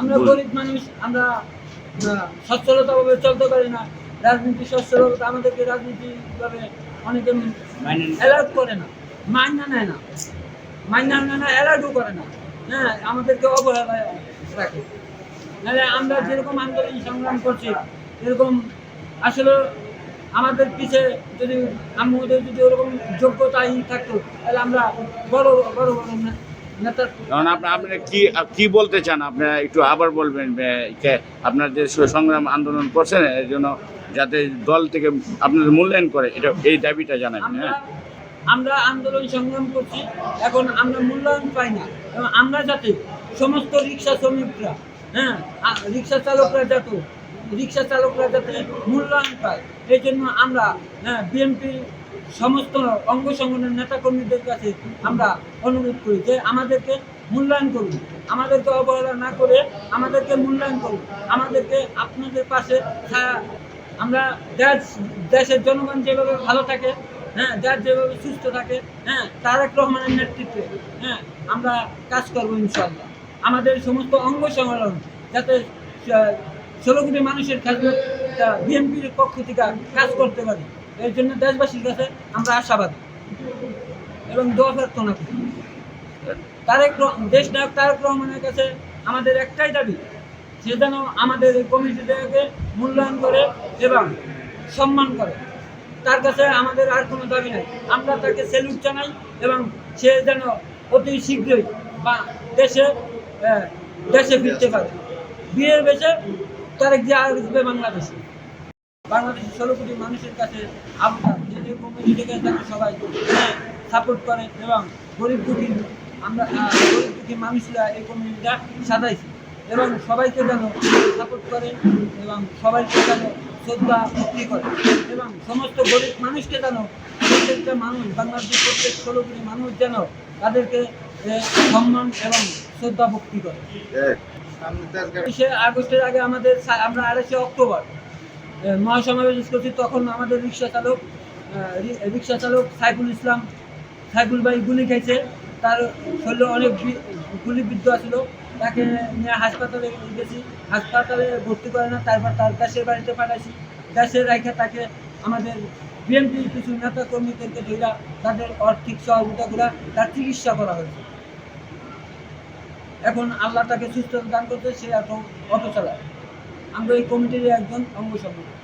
আমরা গরিব মানুষ আমরা সচ্ছলতাভাবে চলতে পারি না। রাজনীতি সচ্ছলতা আমাদেরকে রাজনীতিভাবে অনেকে অ্যালার্ট করে না মাইনা নেয় না। মাইনা নেয় না অ্যালার্টও করে না। হ্যাঁ আমাদেরকে অবহেলায় রাখে। নাহলে আমরা যেরকম আন্দোলন সংগ্রাম করছি এরকম আসলে আমাদের পিছে যদি আমাদের যদি ওরকম যোগ্যতাই থাকতো তাহলে আমরা বড় বড় বড় কারণ আপনি আপনি কি কি বলতে চান? আপনারা একটু আবার বলবেন আপনার যে সংগ্রাম আন্দোলন করছেন, এর জন্য যাতে দল থেকে আপনাদের মূল্যায়ন করে, এটা, এই দাবিটা জানাবেন হ্যাঁ? আমরা আন্দোলন সংগ্রাম করছি, এখন আমরা মূল্যায়ন পাই না। আমরা যাতে সমস্ত রিক্সা শ্রমিকরা হ্যাঁ রিক্সা চালকরা যাতে, রিক্সা চালকরা যাতে মূল্যায়ন পায় এই জন্য আমরা হ্যাঁ বিএনপি সমস্ত অঙ্গ সংগঠনের নেতাকর্মীদের কাছে আমরা অনুরোধ করি যে আমাদেরকে মূল্যায়ন করুন। আমাদেরকে অবহেলা না করে আমাদেরকে মূল্যায়ন করুন। আমাদেরকে আপনাদের পাশে আমরা দেশ দেশের জনগণ যেভাবে ভালো থাকে হ্যাঁ দেশ যেভাবে সুস্থ থাকে হ্যাঁ তারেক রহমানের নেতৃত্বে হ্যাঁ আমরা কাজ করব ইনশাল্লাহ আমাদের সমস্ত অঙ্গ সংগঠন যাতে ষোলো কোটি মানুষের কাছে বিএনপির পক্ষ থেকে কাজ করতে পারি। এর জন্য দেশবাসীর কাছে আমরা আশাবাদী। এবং দোয়া প্রার্থনা করি। তারেক দেশ নায়ক তারেক রহমানের কাছে আমাদের একটাই দাবি, সে যেন আমাদের এই কমিটিটাকে মূল্যায়ন করে এবং সম্মান করে। তার কাছে আমাদের আর কোনো দাবি নেই। আমরা তাকে স্যালুট জানাই এবং সে যেন অতি শীঘ্রই বা দেশে দেশে ফিরতে পারে। বিয়ের বেশে তারেক যে আসবে বাংলাদেশে। বাংলাদেশের ষোলো কোটি মানুষের কাছে আমরা যে এই কমিটিটাকে যেন সবাই সাপোর্ট করে এবং গরিব দুঃখী আমরা গরিব দুঃখী মানুষরা এই কমিটিটা সাজাইছি। এবং সবাইকে যেন সাপোর্ট করে এবং সবাইকে যেন শ্রদ্ধা ভক্তি করে। এবং সমস্ত গরিব মানুষকে যেন প্রত্যেকটা মানুষ বাংলাদেশের প্রত্যেক ষোলো কোটি মানুষ যেন তাদেরকে সম্মান এবং শ্রদ্ধা ভক্তি করে। বিশে আগস্টের আগে আমাদের সা- আমরা আড়াইশে অক্টোবর মহাসমাবেশ করছি, তখন আমাদের রিক্সা চালক রিক্সা চালক সাইফুল ইসলাম, সাইফুল ভাই গুলি খাইছে। তার শরীরে অনেক বি- গুলিবিদ্ধ আছিল। তাকে নিয়ে হাসপাতালে গেছি। হাসপাতালে ভর্তি করে না, তারপর তার দেশের বাড়িতে পাঠাইছি। দেশের রেখে তাকে আমাদের বিএনপির কিছু নেতা কর্মীদেরকে ধরা তাদের আর্থিক সহযোগিতা করে তার চিকিৎসা করা হয়েছে। এখন আল্লাহ তাকে সুস্থতা দান করতে সে এখন অটো চালায় আমরা এই কমিটির একজন অঙ্গ সংগঠন